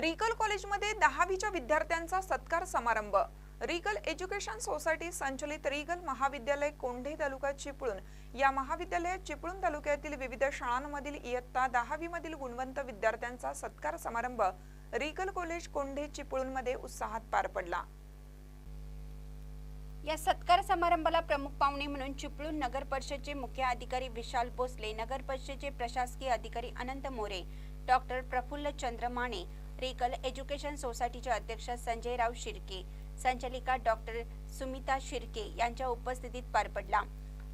रिकल कॉलेजमध्ये दहावीच्या विद्यार्थ्यांचा सत्कार समारंभ. रिगल एज्युकेशन सोसायटी संचलित रिगल महाविद्यालय कोंढे तालुका चिपळूण. या महाविद्यालयात चिपळूण तालुक्यातील विविध शाळांमधील इयत्ता दहावी मधील गुणवंत विद्यार्थ्यांचा सत्कार समारंभ रिगल कॉलेज कोंढे चिपळूणमध्ये उत्साहात पार पडला. या सत्कार समारंभाला प्रमुख पाहुणे म्हणून चिपळूण नगर परिषदचे मुख्य अधिकारी विशाल भोसले नगर परिषदेचे प्रशासकीय अधिकारी अनंत मोरे डॉक्टर प्रफुल्ल चंद्र माने रिकल एज्युकेशन सोसायटीचे अध्यक्ष संजयराव शिर्के संचालिका डॉक्टर सुमिता शिर्के यांच्या उपस्थितीत पार पडला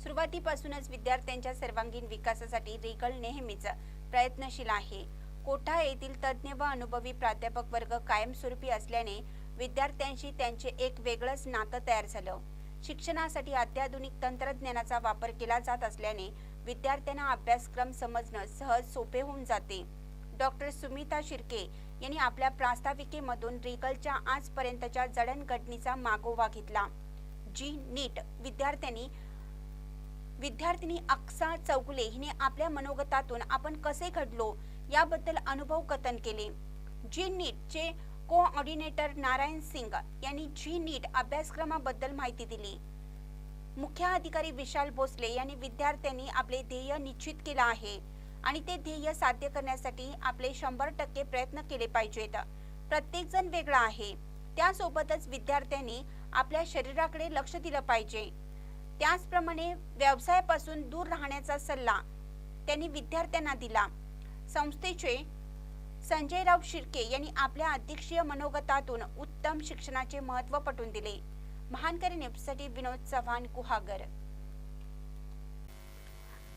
सुरुवातीपासूनच विद्यार्थ्यांच्या सर्वांगीण विकासासाठी रिकल नेहमीच प्रयत्नशील आहे. कोठा येथील तज्ज्ञ व अनुभवी प्राध्यापक वर्ग कायमस्वरूपी असल्याने विद्यार्थ्यांशी त्यांचे एक वेगळंच नातं तयार झालं. शिक्षणासाठी अत्याधुनिक तंत्रज्ञानाचा वापर केला जात असल्याने विद्यार्थ्यांना अभ्यासक्रम समजणं सहज सोपे होऊन जाते. डॉक्टर सुमिता शिर्के यांनी आपल्या प्रास्ताविकेमधून रिकलच्या आजपर्यंतच्या जडणघडणीचा मागोवा घेतला. जी नीट विद्यार्थ्यांनी विद्यार्थिनी अक्सा चौगुले हिने आपल्या मनोगतातून आपण कसे घडलो याबद्दल अनुभव कथन केले. जी नीटचे कोऑर्डिनेटर नारायण सिंग यांनी जी नीट अभ्यासक्रमाबद्दल माहिती दिली. मुख्य अधिकारी विशाल भोसले यांनी विद्यार्थ्यांनी आपले ध्येय निश्चित केलं आहे. आणि ते ध्येय साध्य करण्यासाठी आपले शंभर टक्के प्रयत्न केले पाहिजेत. प्रत्येक जण वेगळा आहे. त्यासोबतच विद्यार्थ्यांनी आपल्या शरीराकडे लक्ष दिलं पाहिजे. त्याचप्रमाणे व्यवसायापासून दूर राहण्याचा सल्ला त्यांनी विद्यार्थ्यांना दिला. संस्थेचे संजयराव शिर्के यांनी आपल्या अध्यक्षीय मनोगतातून उत्तम शिक्षणाचे महत्त्व पटवून दिले. महानकरी न्यूजसाठी विनोद चव्हाण गुहागर.